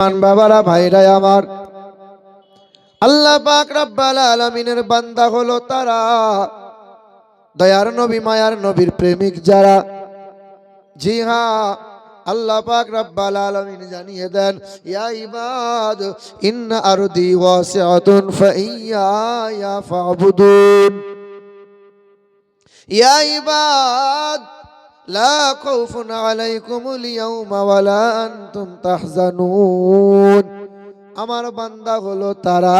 বাবারা ভাইরা আমার। আল্লাহ পাক রব্বাল আলামিনের বান্দা হলো তারা। দয়ার নবী, মায়ার নবীর প্রেমিক যারা। জি হ্যাঁ আল্লাহ পাক রব্বাল আলামিন জানিয়ে দেন, ইয়া ইবাদ, ইন্না আরদি ওয়াসিআতুন ফাইয়া ফাবুদুন ইয়া ইবাদ লা খাউফুন আলাইকুমুল ইয়াউমা ওয়ালা আনতুম তাহজানুন। আমার বান্দা হলো তারা,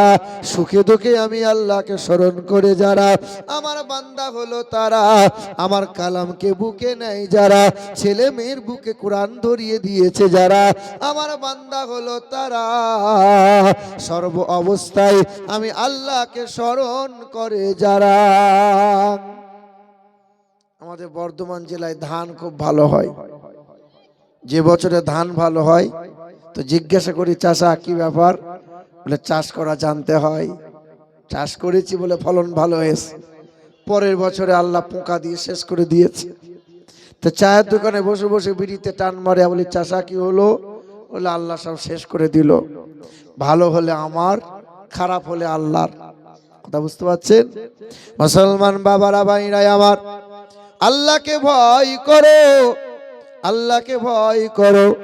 সুখে দুঃখে আমি আল্লাহকে স্মরণ করে যারা। আমার বান্দা হলো তারা, আমার কালামকে বুকে নেয় যারা, ছেলে মেয়ের বুকে কোরআন ধরিয়ে দিয়েছে যারা। আমার বান্দা হলো তারা, সর্ব অবস্থায় আমি আল্লাহকে স্মরণ করে যারা। আমাদের বর্ধমান জেলায় ধান খুব ভালো হয়। যে বছরে ধান ভালো হয়, তো জিজ্ঞাসা করি, চাষা, কি ব্যাপার? বলে, চাষ করা জানতে হয়। চাষ করেছি বলে ফলন ভালো হয়েছে। পরের বছরে আল্লাহ পোকা দিয়ে শেষ করে দিয়েছে। তো চায়ের দোকানে বসে বসে বিড়িতে টান মারে, বলি, চাষা, কি হলো? বলে, আল্লাহ সব শেষ করে দিল। ভালো হলে আমার, খারাপ হলে আল্লাহর। কথা বুঝতে পারছেন? মুসলমান বাবারা, ভাইরাই আমার আল্লাহকে ভয় করো। আল্লাহকে ভয় করো।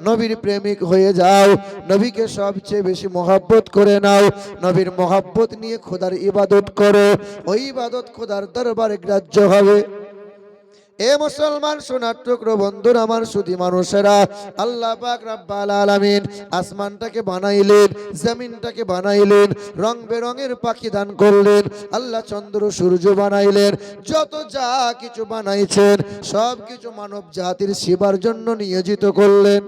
নবীর প্রেমিক হয়ে যাও। নবীকে সবচেয়ে বেশি মহাব্বত করে নাও। নবীর মহাব্বত নিয়ে খোদার ইবাদত করো। ওই ইবাদত খোদার দরবারে গ্রাহ্য হবে। এ মুসলমান সোনার টুকরো বন্ধুর আমার সুধি মানুষেরা, আল্লাহ পাক রাব্বাল আলামিন আসমানটাকে বানাইলেন, জমিনটাকে বানাইলেন, রং বেরঙের পাখি দান করলেন, আল্লাহ চন্দ্র সূর্য বানাইলেন, যত যা কিছু বানাইছেন সব কিছু মানব জাতির সেবার জন্য নিয়োজিত করলেন।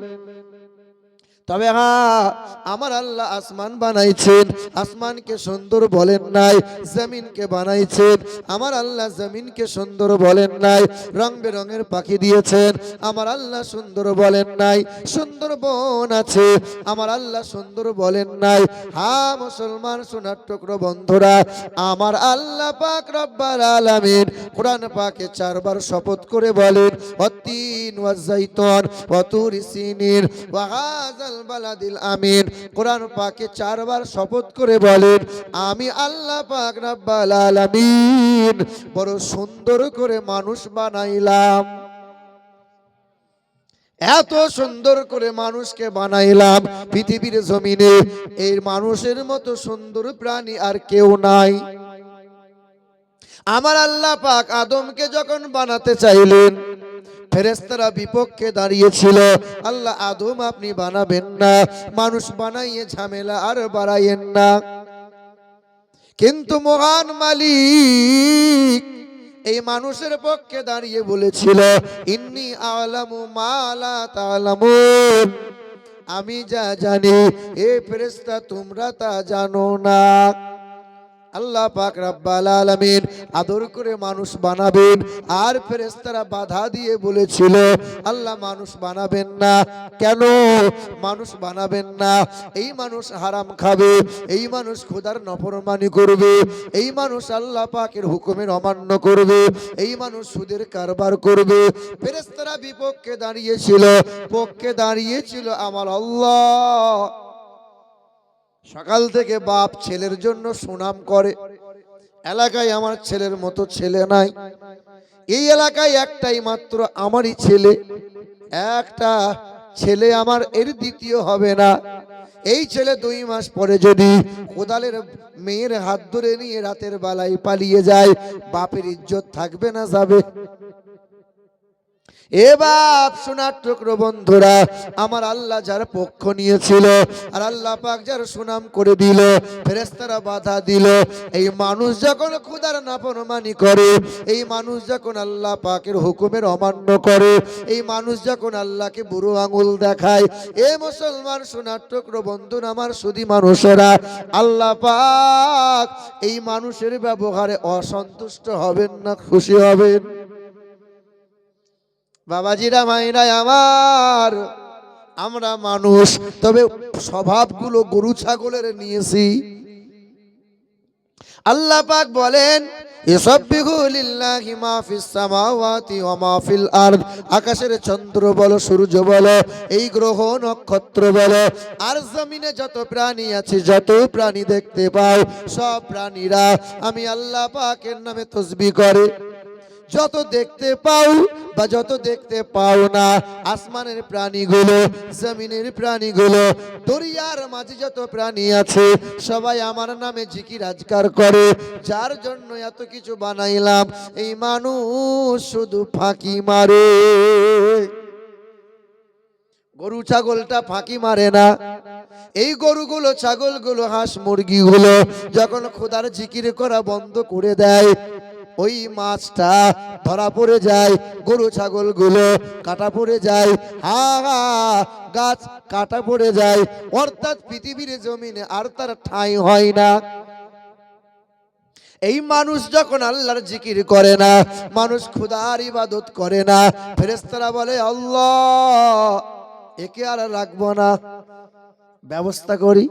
তবে হ্যাঁ আমার আল্লাহ আসমান বানাইছেন, আসমানকে সুন্দর বলেন নাই, জমিনকে বানাইছেন, আমার আল্লাহ জমিনকে সুন্দর বলেন নাই, রং বেরঙের পাখি দিয়েছেন, আমার আল্লাহ সুন্দর বলেন নাই, সুন্দর বন আছে, আমার আল্লাহ সুন্দর বলেন নাই, হা মুসলমান সোনার টুকরো বন্ধুরা, আমার আল্লাহ পাক রব্বাল আলামিন কোরআন পাকে চারবার শপথ করে বলেন অতীন ওয়াজাইতন ওয়াতুর সিনির ওয়াহাজাল বালাদিল আমিন। কোরআন পাকে চারবার শপথ করে বলেন, আমি আল্লাহ পাক আলামিন। বড় সুন্দর করে মানুষ বানাইলাম। এত সুন্দর করে মানুষকে বানাইলাম, পৃথিবীর জমিনে এই মানুষের মতো সুন্দর প্রাণী আর কেউ নাই। আমার আল্লাহ পাক আদমকে যখন বানাতে চাইলেন ফেরেস্তারা বিপক্ষে দাঁড়িয়েছিল। আল্লাহ আদম আপনি বানাবেন না, মানুষ বানাইয়ে ঝামেলা আর বাড়াইয়েন না। কিন্তু মহান মালিক এই মানুষের পক্ষে দাঁড়িয়ে বলেছিল, ইন্নি আলামু মালা তালামুন। আমি যা জানি, এ ফেরেস্তা তোমরা তা জানো না। আল্লাহ পাক রাব্বাল আলামিন আদর করে মানুষ বানাবেন। আর ফেরেশতারা বাধা দিয়ে বলেছিল, আল্লাহ মানুষ বানাবেন না। কেন? মানুষ বানাবেন না। এই মানুষ হারাম খাবে, এই মানুষ খোদার নফরমানি করবে, এই মানুষ আল্লাহ পাকের হুকুমের অমান্য করবে, এই মানুষ সুদের কারবার করবে। ফেরেশতারা বিপক্ষে দাঁড়িয়েছিল, পক্ষে দাঁড়িয়েছিল আমার আল্লাহ। সকাল থেকে বাপ ছেলের জন্য সুনাম করে। এলাকায় আমার ছেলের মতো ছেলে নাই। এই এলাকায় একটাই মাত্র আমারই ছেলে। একটা ছেলে আমার এর দ্বিতীয় হবে না। এই ছেলে দুই মাস পরে যদি কোদালের মেয়ের হাত ধরে নিয়ে রাতের বেলায় পালিয়ে যায়, বাপের ইজ্জত থাকবে না যাবে। এ বাপ, সোনার টুকরো বন্ধুরা, আমার আল্লাহ যার পক্ষ নিয়েছিল, আর আল্লাহ পাক যার সুনাম করে দিল ফেরেস্তারা বাধা দিল। এই মানুষ যখন খুদার নাফরমানি করে, এই মানুষ যখন আল্লাহ পাকের হুকুমের অমান্য করে, এই মানুষ যখন আল্লাহকে বুড়ো আঙুল দেখায়, এ মুসলমান সোনার টুকরো বন্ধুরা আমার সুদী মানুষেরা, আল্লাহ পাক এই মানুষের ব্যবহারে অসন্তুষ্ট হবেন না, খুশি হবেন। বাবাজিরা মাইরাই আমার। আমরা মানুষ, তবে স্বভাবগুলো গরু, ছাগলের নিয়েছি। আল্লাহ পাক বলেন আকাশের চন্দ্র বলো, সূর্য বলো, এই গ্রহ নক্ষত্র বলো। আর জমিনে যত প্রাণী আছে, যত প্রাণী দেখতে পাও, সব প্রাণীরা আমি আল্লাহ পাকের নামে তসবি করে। যত দেখতে পাও বা যত দেখতে পাও না, আসমানের প্রাণীগুলো, জমিনের প্রাণীগুলো, দরিয়ার মাঝে যত প্রাণী আছে, সবাই আমার নামে জিকির আজকার করে। যার জন্য এত কিছু বানাইলাম, এই মানুষ শুধু ফাঁকি মারে। গরু ছাগলটা ফাঁকি মারে না। এই গরুগুলো, ছাগলগুলো, হাঁস মুরগিগুলো যখন খোদার জিকির করা বন্ধ করে দেয় ওই মাছটা ধরা পড়ে যায়, গরু ছাগলগুলো কাটা পড়ে যায়, হা হা, গাছ কাটা পড়ে যায়, অর্থাৎ পৃথিবীর জমিনে আর তার ঠাঁই হয় না। এই মানুষ যখন আল্লাহর জিকির করে না, মানুষ খুদার ইবাদত করে না ফেরেস্তারা বলে, আল্লাহ, একে আর রাখব না। ব্যবস্থা করি।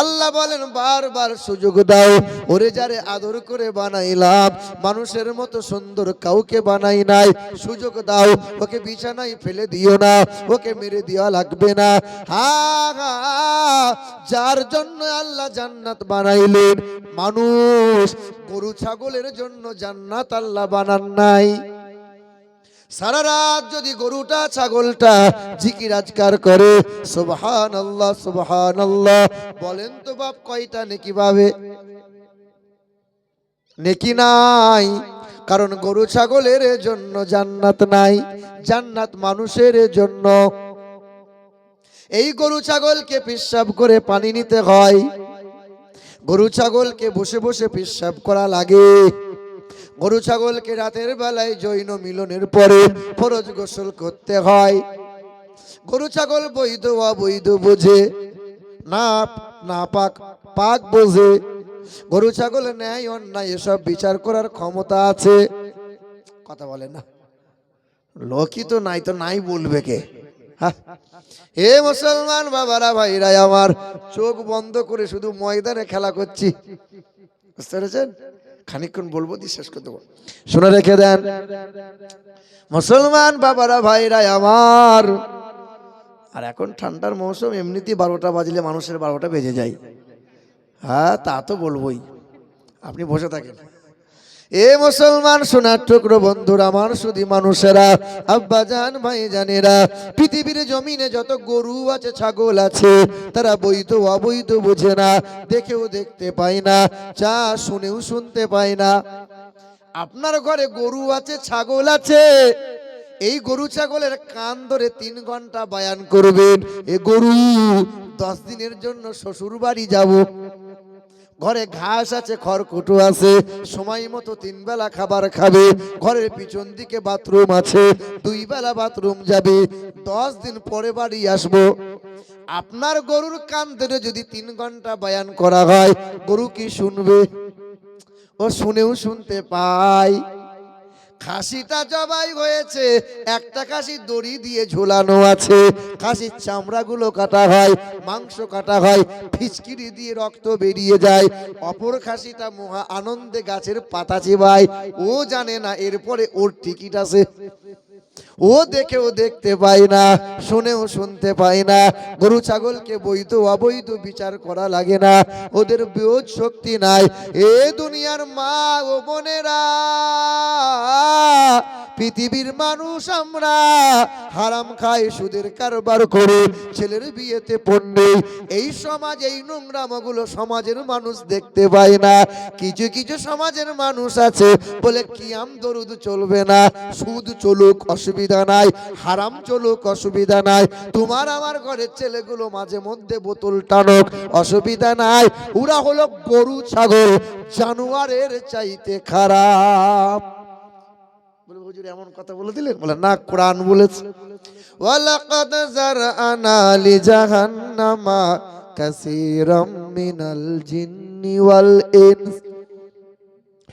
আল্লাহ বলেন, বারবার সুযোগ দাও। ওরে যারে আদর করে বানাইলাম, মানুষের মতো সুন্দর কাউকে বানাই নাই। সুযোগ দাও, ওকে বিছানায় ফেলে দিও না, ওকে মেরে দেওয়া লাগবে না। হা হা, যার জন্য আল্লাহ জান্নাত বানাইলেন, মানুষ গরু, ছাগলের জন্য জান্নাত আল্লাহ বানান নাই। সারা রাত যদি গরুটা, ছাগলটা জিকির আজকার করে সুবহান আল্লাহ সুবহান আল্লাহ বলেন তো বাপ কয়টা নেকি পাবে? নেকি নাই, কারণ গরু ছাগলের জন্য জান্নাত নাই, জান্নাত মানুষের জন্য। এই গরু ছাগলকে পেশাব করে পানি নিতে হয়, গরু ছাগলকে বসে বসে পেশাব করা লাগে। গরু ছাগলকে রাতের বেলায় জৈন মিলনের পরে ফরজ গোসল করতে হয়। গরু ছাগল বৈধ অবৈধ বোঝে, না না পাক পাক বোঝে। গরু ছাগল ন্যায়, অন্যায় এসব বিচার করার ক্ষমতা আছে। কথা বলে না। লোকই তো নাই তো নাই বলবে কে? হা? হে মুসলমান বাবারা ভাইরা আমার, চোখ বন্ধ করে শুধু ময়দানে খেলা করছি। বুঝতে পেরেছেন? খানিকক্ষণ বলব দিয়ে শেষ করে দেবো। শুনে রেখে দেন। মুসলমান বাবারা, ভাইরা আমার। আর এখন ঠান্ডার মৌসুম, এমনিতেই বারোটা বাজলে মানুষের বারোটা বেজে যায়। হ্যাঁ তা তো বলবোই। আপনি বসে থাকেন। এ মুসলমান সোনার টুকরো বন্ধুরা আমার শুধু মানুষেরা, আব্বা জান, ভাই জানেরা, পৃথিবীর জমিনে যত গরু আছে, ছাগল আছে, তারা বৈধ অবৈধ বোঝে না, দেখেও দেখতে পায় না, চা শুনেও শুনতে পায় না। আপনার ঘরে গরু আছে, ছাগল আছে, এই গরু ছাগলের কান ধরে তিন ঘণ্টা বায়ান করবেন, এ গরু দশ দিনের জন্য শ্বশুর বাড়ি যাব। ঘরে ঘাস আছে, খড়কুটো আছে, সময় মতো তিন বেলা খাবার খাবে, ঘরের পিছন দিকে বাথরুম আছে, দুই বেলা বাথরুম যাবে, দশ দিন পরে বাড়ি আসব। আপনার গরুর কান ধরে যদি তিন ঘণ্টা বায়ান করা হয়, গরু কি শুনবে? ও শুনেও শুনতে পায়। খাসিটা জবাই হয়েছে, একটা খাসি দড়ি দিয়ে ঝোলানো আছে। খাসির চামড়াগুলো কাটা হয়, মাংস কাটা হয় ফিচকিরি দিয়ে রক্ত বেরিয়ে যায়। অপর খাসিটা মহা আনন্দে গাছের পাতা চিবায়। ও জানে না, এরপরে ওর টিকিট আছে ও দেখেও দেখতে পায় না, শুনেও শুনতে পায় না। গরু ছাগলকে বৈধ অবৈধ বিচার করা লাগে না, ওদের বিয়োজ শক্তি নাই। এ দুনিয়ার মা ও বোনেরা, পৃথিবীর মানুষ আমরা, হারাম খাই সুদের কারবার করে, ছেলের বিয়েতে পড়লে এই সমাজ, এই নোংরামগুলো সমাজের মানুষ দেখতে পায় না। কিছু কিছু সমাজের মানুষ আছে বলে কিয়াম দরুদ চলবে না, সুদ চলুক অসুবিধা নাই, হারাম চলুক, অসুবিধা নাই। তোমার আমার ঘরের ছেলেগুলো মাঝে মধ্যে বোতল টানক, অসুবিধা নাই। ওরা হলো গরু, ছাগল, জানোয়ারের চাইতে খারাপ। এমন কথা বলে দিলেন বলে, না, কোরআন বলেছে।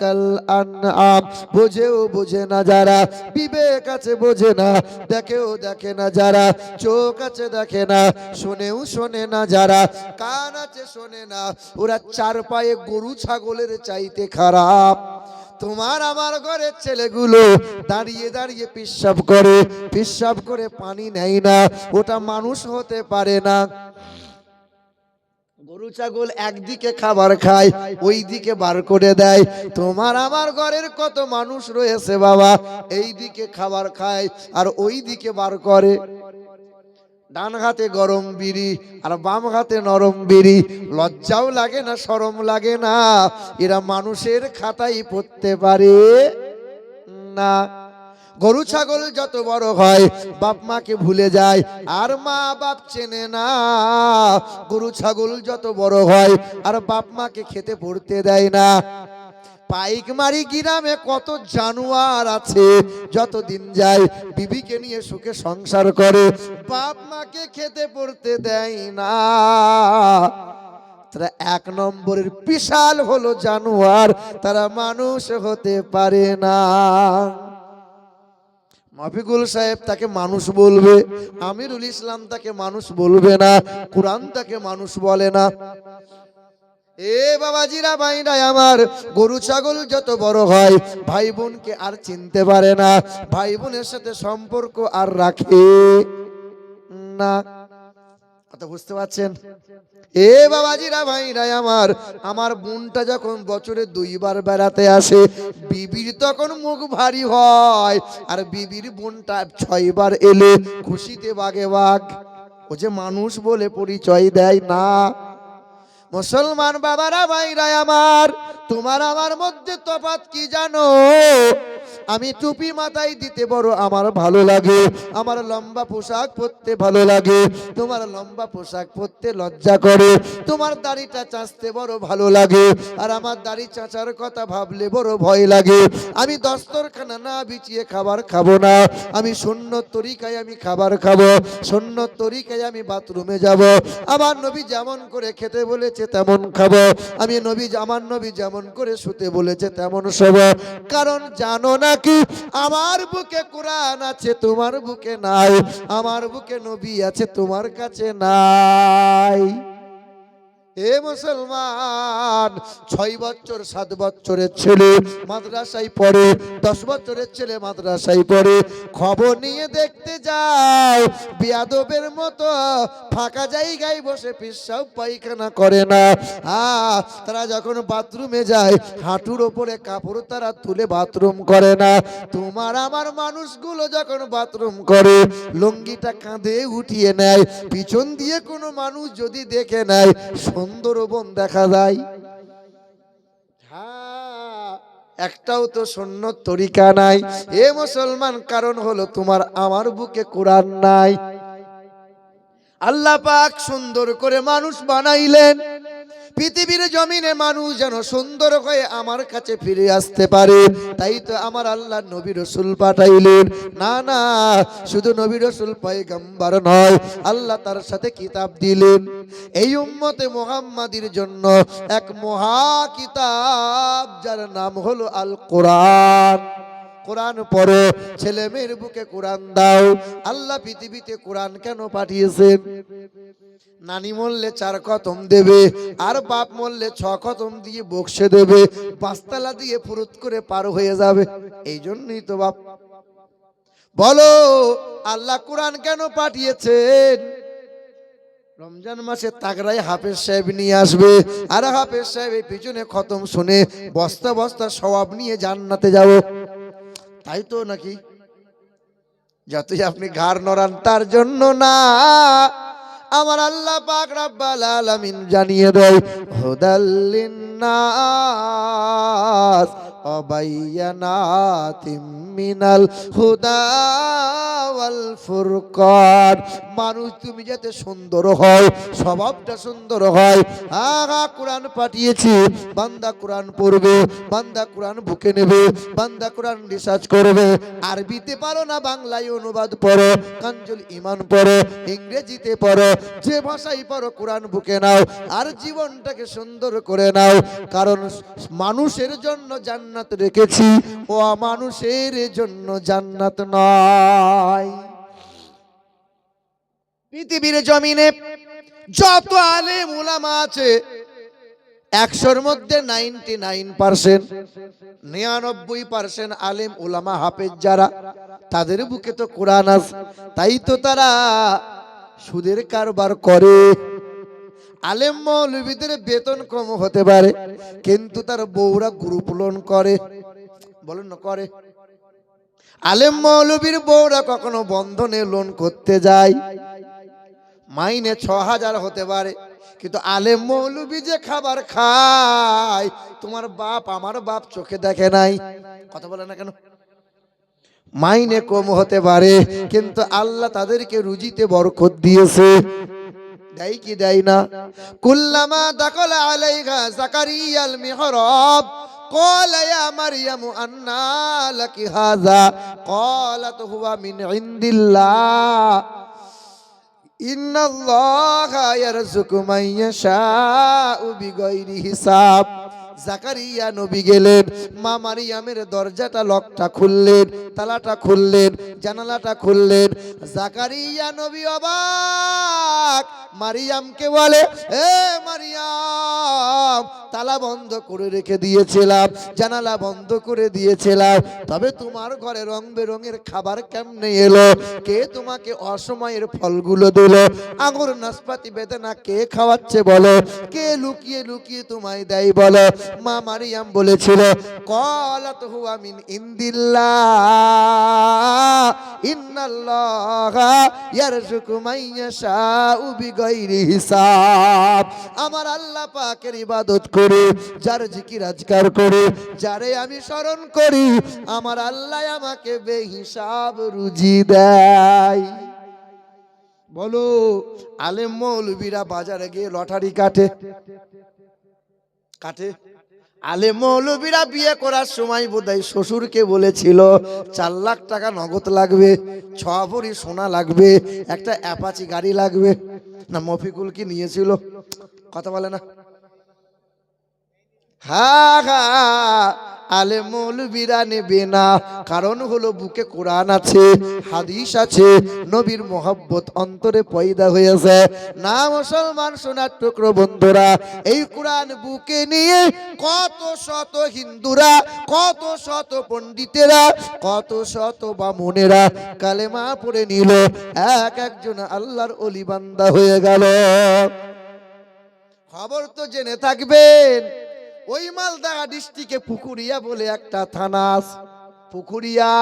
কাল আনআম। বোঝেও বোঝে না যারা, বিবেক আছে বোঝে না, দেখেও দেখে না যারা, চোখ আছে দেখে না, শোনেও শোনে না যারা, কান আছে শোনে না, ওরা চার পায়ে গরু ছাগলের চাইতে খারাপ। তোমার আমার ঘরের ছেলেগুলো দাঁড়িয়ে দাঁড়িয়ে পিসাব করে পিসাব করে পানি নেয় না, ওটা মানুষ হতে পারে না। গরু, ছাগল একদিকে খাবার খায় ওই দিকে বার করে দেয়। তোমার আমার ঘরের কত মানুষ রয়েছে বাবা এই দিকে খাবার খায় আর ওই দিকে বার করে। ডান হাতে গরম বিড়ি আর বাম হাতে নরম বিড়ি, লজ্জাও লাগে না শরম লাগে না। এরা মানুষের খাতাই পড়তে পারে? না। গরু, ছাগল যত বড় হয়, বাপ মাকে ভুলে যায়, আর মা বাপ চেনে না। গরু, ছাগল যত বড় হয়, আর বাপ মাকে খেতে পড়তে দেয় না। পাইকমারি গ্রামে কত জানোয়ার আছে যত দিন যায় বিবিকে নিয়ে সুখে সংসার করে, বাপ মাকে খেতে পড়তে দেয় না। তারা এক নম্বরের বিশাল হলো জানোয়ার, তারা মানুষ হতে পারে না। মাফিকুল সাহেব তাকে মানুষ বলবে, আমিরুল ইসলাম তাকে মানুষ বলবে না, কোরআন তাকে মানুষ বলে না। এ বাবাজিরা ভাইরাই আমার, গরু, ছাগল যত বড় হয় ভাই বোনকে আর চিনতে পারে না ভাই বোনের সাথে সম্পর্ক আর রাখে না। কথা বুঝতে পারছেন? এ বাবাজিরা, ভাইরাই আমার আমার বোনটা যখন বছরে দুইবার বেড়াতে আসে, বিবির তখন মুখ ভারী হয়, আর বিবির বোনটা ছয়বার এলে খুশিতে বাগে বাঘ ও যে মানুষ বলে পরিচয় দেয় না। মুসলমান বাবারা ভাইরা আমার তোমার আমার মধ্যে তফাৎ কি জানো? আমি টুপি মাথায় দিতে বড় আমার ভালো লাগে। আমার লম্বা পোশাক পরতে ভালো লাগে। তোমার লম্বা পোশাক পরতে লজ্জা করে। তোমার দাড়িটা চাঁচতে বড় ভালো লাগে। আর আমার দাড়ি চাঁচার কথা ভাবলে বড় ভয় লাগে। আমি দস্তরখানা না বিছিয়ে খাবার খাব না। আমি শূন্য তরিকায় আমি খাবার খাব। শূন্য তরিকায় আমি বাথরুমে যাব। আমার নবী যেমন করে খেতে বলেছে তেমন খাব। আমি নবী, আমার নবী যেমন করে শুতে বলেছে তেমন সব। কারণ জানো নাকি, আমার বুকে কোরআন আছে, তোমার বুকে নাই, আমার বুকে নবী আছে, তোমার কাছে নাই। এ মুসলমান, ছয় বছর, সাত বছরের ছেলে মাদ্রাসায় পড়ে, দশ বছরের ছেলে মাদ্রাসায় পড়ে। খবর নিয়ে দেখতে যাও, বিয়াদবের মতো ফাঁকা জায়গায় বসে পিসাব পায়খানা করে না। আ তারা যখন বাথরুমে যায়, হাঁটুর ওপরে কাপড় তারা তুলে বাথরুম করে না। তোমার আমার মানুষগুলো যখন বাথরুম করে, লুঙ্গিটা কাঁধে উঠিয়ে নেয়, পিছন দিয়ে কোনো মানুষ যদি দেখে নেয় সুন্দরবন দেখা যায়। হ্যাঁ, একটাও তো শূন্য তরিকা নাই। এ মুসলমান কারণ হলো তোমার আমার বুকে কোরআন নাই। আল্লাহ পাক সুন্দর করে মানুষ বানাইলেন। পৃথিবীর জমিনে মানুষ যেন সুন্দর হয়ে আমার কাছে ফিরে আসতে পারে। তাই তো আমার আল্লাহ নবী রসুল পাঠাইলেন। না না, শুধু নবী রসুল পাইগাম্বার নয়, আল্লাহ তার সাথে কিতাব দিলেন। এই উম্মতে মোহাম্মাদির জন্য এক মহা কিতাব, যার নাম হলো আল কোরআন কোরআন পড়ো, ছেলে মেয়ের বুকে কোরআন দাও। আল্লাহ পৃথিবীতে কোরআন কেন পাঠিয়েছেন? নানি মরলে চার খতম দেবে, আর বাপ মরলে ছ খতম দিয়ে বক্সে দেবে, পাঁচতলা দিয়ে ফুরুত করে পার হয়ে যাবে। এই জন্যই তো বাপ বলো, আল্লাহ কোরআন কেন পাঠিয়েছেন? রমজান মাসে তাগরাই হাফেজ সাহেব নিয়ে আসবে, আর হাফেজ সাহেব পিছনে খতম শুনে বস্তা বস্তা সবাব নিয়ে জান্নাতে যাব। তাই তো নাকি? যতই আপনি ঘাড় নড়ান, তার জন্য না। আমার আল্লাহ পাক রাব্বাল আলামিন জানিয়ে দেয় হুদাল্লিন নাস মিনাল হুদা ওয়াল ফুরকান। মানুষ, তুমি যাতে সুন্দর হয়, স্বভাবটা সুন্দর হয় আগা কোরআন পাঠিয়েছি, বান্দা কোরআন পড়বে, বান্দা কোরআন বুকে নেবে, বান্দা কোরআন রিসার্চ করবে, আরবিতে পারো না বাংলায় অনুবাদ পড়ো, কাঞ্জল ইমান পড়ো, ইংরেজিতে পড়ো, যে ভাষাই পড়ো কোরআন বুকে নাও, আর জীবনটাকে সুন্দর করে নাও, কারণ মানুষের জন্য জান্নাত রেখেছি। ও মানুষের জন্য জান্নাত নয়। পৃথিবীর জমিনে যত আলেম উলামা আছে, একশোর মধ্যে নাইনটি নাইন পার্সেন্ট, নিরানব্বই পার্সেন্ট আলেম উলামা হাফেজ যারা, তাদের বুকে তো কোরআন আছে। তাই তো তারা সুদের কারবার করে। আলেম মৌলবীদের বেতন কম হতে পারে, কিন্তু তার বউরা গ্রুপ লোন করে। বলেন না, করে। আলেম মৌলবীর বউরা কখনো বন্ধনে লোন করতে যায়। মাইনে ছ হাজার হতে পারে, কিন্তু আলেম মৌলবী যে খাবার খায়, তোমার বাপ আমার বাপ চোখে দেখে নাই। কথা বলে না কেন? মাইনে কম হতে পারে, কিন্তু আল্লাহ তাদেরকে রুজিতে বরকত দিয়েছে। দেয় কি দেয় না কুল্লামা দাখল আলাইহা জাকারিয়াল মিহরাব قال يا مريم أنى لك هذا قالت هو من عند الله إن الله يرزق من يشاء بغير حساب জাকারিয়া নবী গেলেন, মা মারিয়ামের দরজাটা, লকটা খুললেন, তালাটা খুললেন, জানালাটা খুললেন। জাকারিয়া নবী অবাক, মারিয়ামকে বলে, এ মারিয়াম, তালা বন্ধ করে রেখে দিয়েছিলাম, জানালা বন্ধ করে দিয়েছিলাম, তবে তোমার ঘরে রং বেরঙের খাবার কেমনে এলো? কে তোমাকে অসময়ের ফলগুলো দিল? আঙুর নাশপাতি বেদনা কে খাওয়াচ্ছে বলো? কে লুকিয়ে লুকিয়ে তোমায় দেয় বলো? মা মারিয়াম বলেছিল, কলাত হুয়া মিন ইন্দিল্লাহ, ইন্নাল্লাহা ইয়ারযুকু মান বিগাইরি হিসাব। আমার আল্লাহ পাকের ইবাদত করি, যার জিকির আজকার করি, যারে আমি স্মরণ করি, আমার আল্লাহ আমাকে বেহিসাব রুজি দেয়। বলো, আলেম মৌলবীরা বাজারে গিয়ে লটারি কাটে। কাটে? আলে মৌলবীরা বিয়ে করার সময় বোধহয় শ্বশুরকে বলেছিল, চার লাখ টাকা নগদ লাগবে, ছ ভরি সোনা লাগবে, একটা অ্যাপাচি গাড়ি লাগবে। না, মফিকুল কি নিয়েছিল? কথা বলে না। হ্যাঁ হ্যাঁ আলে মৌলবীরা নেবে না কারণ হলো বুকে কোরআন আছে, হাদিস আছে, নবীর মোহাব্বত অন্তরে পয়দা হয়েছে। না মুসলমান সোনার টুকরো বন্ধুরা, এই কোরআন বুকে নিয়ে কত শত হিন্দুরা, কত শত পণ্ডিতেরা, কত শত বামুনেরা কালেমা পড়ে নিল। এক একজন আল্লাহর অলিবান্দা হয়ে গেল। খবর তো জেনে থাকবেন ওই মালদা ডিস্ট্রিক্টে পুকুরিয়া বলে একটা থানা পুকুরিয়া,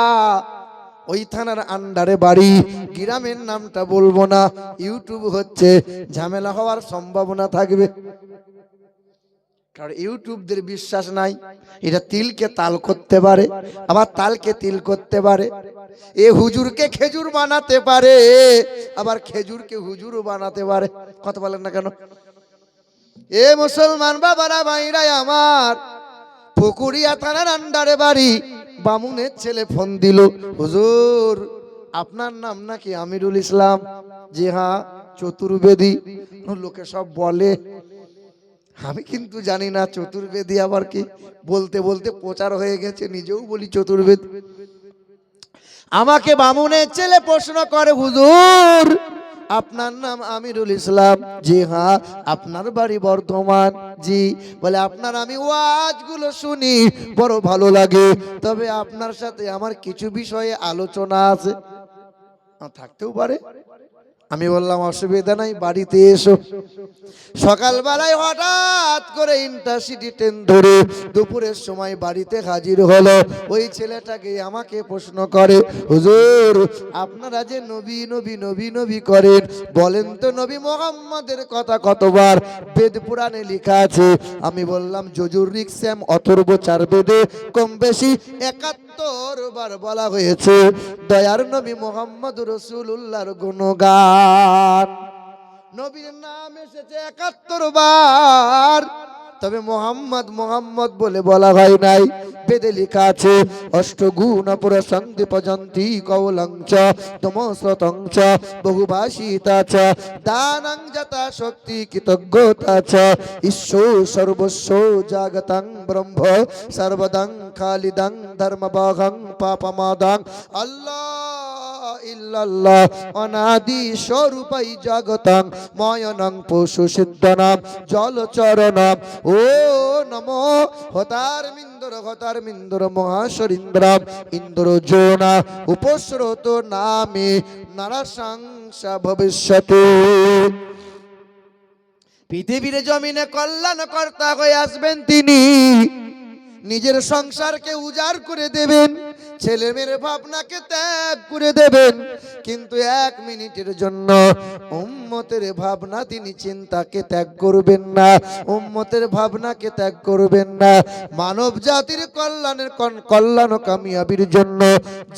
ওই থানার আন্ডারে বাড়ি। গ্রামের নামটা বলব না, ইউটিউব হচ্ছে, ঝামেলা হওয়ার সম্ভাবনা থাকবে। কারণ ইউটিউবদের বিশ্বাস নাই, এটা তিলকে তাল করতে পারে, আবার তালকে তিল করতে পারে। এ হুজুরকে খেজুর বানাতে পারে, আবার খেজুরকে হুজুরও বানাতে পারে। কথা বলেন না কেন? এ মুসলমান বাবারা, ভাইরাই আমার। পুকুরিয়া থানার আন্ডারে বাড়ি। বামুনের ছেলে ফোন দিল, হুজুর, আপনার নাম নাকি আমিরুল ইসলাম? জি হ্যাঁ চতুর্বেদী। লোকে সব বলে, আমি কিন্তু জানি না চতুর্বেদী আবার কি? বলতে বলতে প্রচার হয়ে গেছে, নিজেও বলি চতুর্বেদ। আমাকে বামুনের ছেলে প্রশ্ন করে, হুজুর আপনার নাম আমিরুল ইসলাম। জি হ্যাঁ আপনার বাড়ি বর্ধমান। জি, বলে আপনার আমি ওয়াজগুলো শুনি, বড় ভালো লাগে। তবে আপনার সাথে আমার কিছু বিষয়ে আলোচনা আছে। থাকতেও পারে। আমি বললাম, অসুবিধা নাই, বাড়িতে এসো। সকালবেলায় হঠাৎ করে ইন্টারসিটি ট্রেন ধরে দুপুরের সময় বাড়িতে হাজির হলো। ওই ছেলেটাকে আমাকে প্রশ্ন করে, হুজুর, আপনারা যে নবী নবী নবী নবী করেন, বলেন তো নবী মোহাম্মদের কথা কতবার? বেদ পুরাণে লেখা আছে। আমি বললাম জজুর রিক্সাম অথর্ব চার বেদে কম বেশি একাত্তর বার বলা হয়েছে দয়ার নবী মোহাম্মদ রসুল্লাহর গুণগান। নবীর নাম এসেছে একাত্তর বার। তবে মোহাম্মদ মোহাম্মদ বলে বলা হয় নাই। বেদে লেখা আছে, অষ্টগুণ প্রসন্দি পজন্তি কৌলঞ্চ তমসতঞ্চ বহুভাষিতা চ, দানং যথা শক্তি কৃতজ্ঞতা চ ঈশ্বর সর্বস্ব জাগতং ব্রহ্ম, সর্বদং খালিদং ধর্মবাহং পাপমাদং। আল্লাহ অনাদি স্বরূপাই জগতং, ময়নং পশু সিদ্ধনাম জলচরণম ও নমো হতার মিন্দর হতার মিন্দর মহাশরীন্দ্রাম ইন্দ্র জোনা উপস্রোত নামে নারাশংসা ভবিষ্যতে। পৃথিবীর জমিনে কল্যাণ কর্তা হয়ে আসবেন তিনি। নিজের সংসারকে উজাড় করে দেবেন ছেলে মেয়ের ভাবনাকে ত্যাগ করে দেবেন। কিন্তু এক মিনিটের জন্য উম্মতের ভাবনা তিনি চিন্তাকে ত্যাগ করবেন না, উম্মতের ভাবনাকে ত্যাগ করবেন না। মানব জাতির কল্যাণের কল্যাণ ও কামিয়াবির জন্য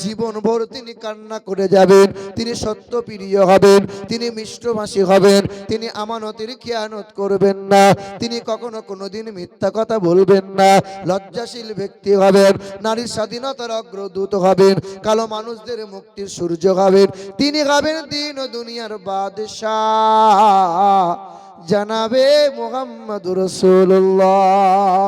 জীবনভর তিনি কান্না করে যাবেন, তিনি সত্য প্রিয় হবেন, তিনি মিষ্টভাষী হবেন, তিনি আমানতের খেয়ানত করবেন না, তিনি কখনো কোনোদিন মিথ্যা কথা বলবেন না। লজ্জাশীল ব্যক্তি হবেন, নারীর স্বাধীনতার অগ্রদূত হবেন, কালো মানুষদের মুক্তির সূর্য হবেন তিনি হবেন দিন ও দুনিয়ার বাদশাহ। জানাবে মোহাম্মদ রসুল্লাহ